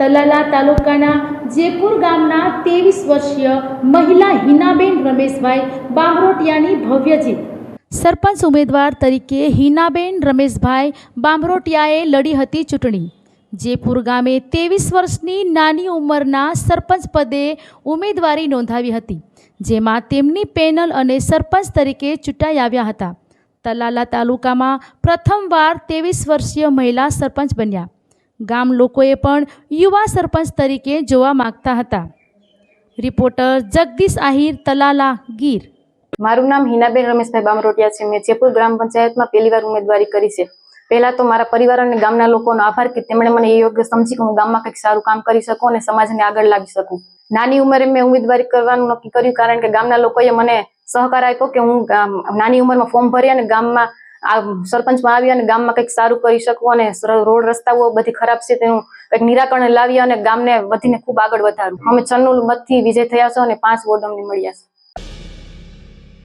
તલાલા તાલુકાના જેપુર ગામના ત્રેવીસ વર્ષીય મહિલા હિનાબેન રમેશભાઈ બામરોટિયાની ભવ્ય જીત. સરપંચ ઉમેદવાર તરીકે હિનાબેન રમેશભાઈ બામરોટિયાએ લડી હતી ચૂંટણી. જેપુર ગામે ત્રેવીસ વર્ષની નાની ઉંમરના સરપંચ પદે ઉમેદવારી નોંધાવી હતી, જેમાં તેમની પેનલ અને સરપંચ તરીકે ચૂંટાઈ આવ્યા હતા. તલાલા તાલુકામાં પ્રથમવાર ત્રેવીસ વર્ષીય મહિલા સરપંચ બન્યા. ગામ લોકોએ પણ યુવા સરપંચ તરીકે જોવા માંગતા હતા. રિપોર્ટર જગદીશ આહિર તલાલા ગીર. મારું નામ હિનાબેન રમેશભાઈ બામરોટિયા છે. મેં જેપુર ગ્રામ પંચાયતમાં પહેલી વાર ઉમેદવારી કરી છે. પહેલા તો મારા પરિવાર અને ગામના લોકોનો આભાર કે તેમણે મને એ યોગ્ય સમજી કે હું ગામમાં કંઈક સારું કામ કરી શકું અને સમાજને આગળ લાવી શકું. નાની ઉંમરે મેં ઉમેદવારી કરવાનું નક્કી કર્યું કારણ કે ગામના લોકોએ મને સહકાર આપ્યો કે હું નાની ઉંમરમાં ફોર્મ ભરી અને ગામમાં આ સરપંચમાં આવી અને ગામમાં કંઈક સારું કરી શકું અને રોડ રસ્તાઓ બધી ખરાબ છે તેનું કંઈક નિરાકરણ લાવી અને ગામને વધીને ખૂબ આગળ વધારું. અમે છન્નું મતથી વિજય થયા છો અને પાંચ વોર્ડ અમને મળ્યા છે.